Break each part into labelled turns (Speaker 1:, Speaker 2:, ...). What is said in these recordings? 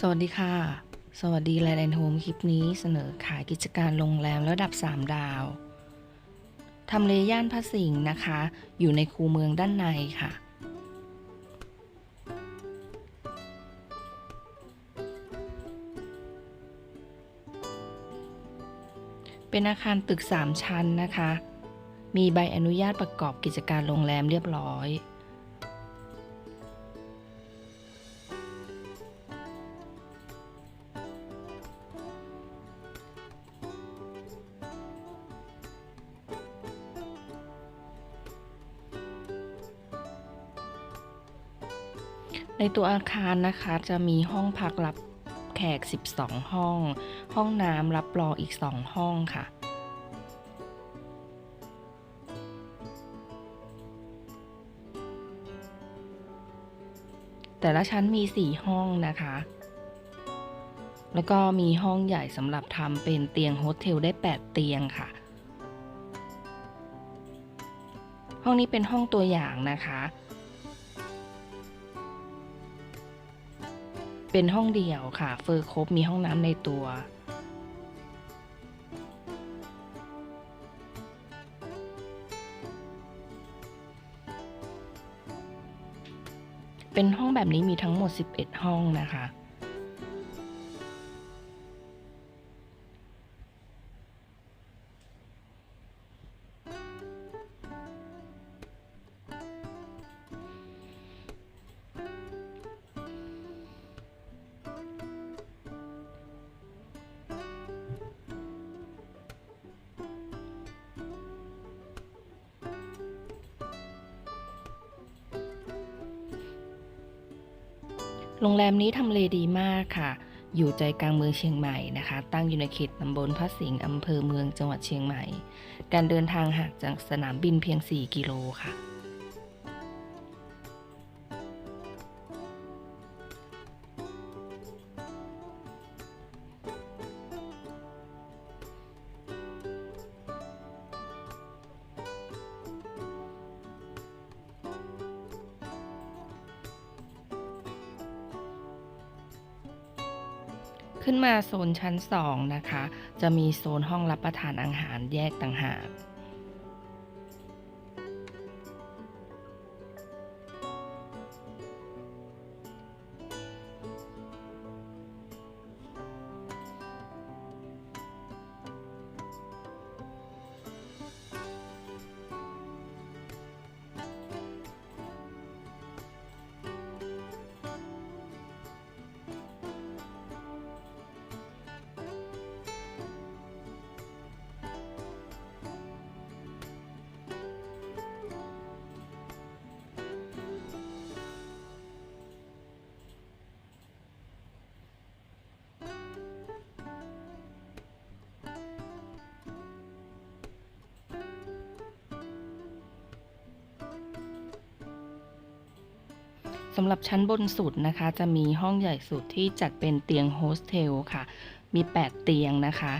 Speaker 1: สวัสดีค่ะ สวัสดีไลน์แอนโฮมคลิปนี้เสนอขายกิจการโรงแรมระดับ 3 ดาวทำเลย่านพระสิงห์นะคะ อยู่ในคูเมืองด้านในค่ะ เป็นอาคารตึก 3 ชั้นนะคะ มีใบอนุญาตประกอบกิจการโรงแรมเรียบร้อย ในตัวอาคารนะคะจะมีห้องพักรับแขก 12 ห้อง ห้องน้ำรับรองอีก 2 ห้องค่ะ แต่ละชั้นมี 4 ห้องนะคะ แล้วก็มีห้องใหญ่สำหรับทำเป็นเตียงโฮสเทลได้ 8 เตียงค่ะ ห้องนี้เป็นห้องตัวอย่างนะคะ เป็นห้องเดี่ยวค่ะ เฟอร์ครบมีห้องน้ำในตัว เป็นห้องแบบนี้มีทั้งหมด 11 ห้องนะคะ โรงแรมนี้ทำเลดีมากค่ะ อยู่ใจกลางเมืองเชียงใหม่นะคะ ตั้งอยู่ในเขตตำบลพระสิงห์อำเภอเมืองจังหวัดเชียงใหม่ การเดินทางห่างจากสนามบินเพียง 4 กิโลค่ะ ขึ้นมาโซนชั้น 2 นะคะ จะมีโซนห้องรับประทานอาหารแยกต่างหาก สำหรับชั้นบนสุดนะคะ จะมีห้องใหญ่สุดที่จัดเป็นเตียงโฮสเทลค่ะ มี 8 เตียงนะคะ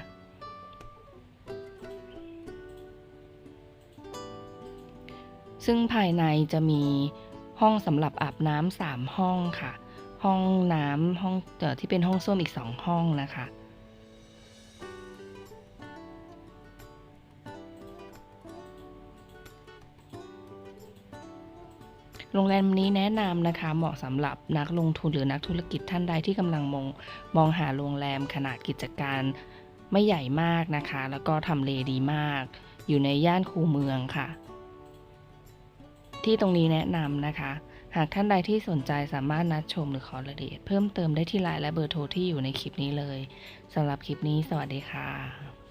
Speaker 1: ซึ่งภายในจะมีห้องสำหรับอาบน้ำสามห้องค่ะ ห้องน้ำห้องที่เป็นห้องส้วมอีกสองห้องนะคะ โรงแรมนี้แนะนำนะคะ เหมาะสำหรับนักลงทุนหรือนักธุรกิจท่านใดที่กำลังมองมองหาโรงแรมขนาดกิจการไม่ใหญ่มากนะคะ แล้วก็ทำเลดีมาก อยู่ในย่านคูเมืองค่ะ ที่ตรงนี้แนะนำนะคะ หากท่านใดที่สนใจสามารถนัดชมหรือขอรายละเอียดเพิ่มเติมได้ที่ไลน์และเบอร์โทรที่อยู่ในคลิปนี้เลยสำหรับคลิปนี้สวัสดีค่ะ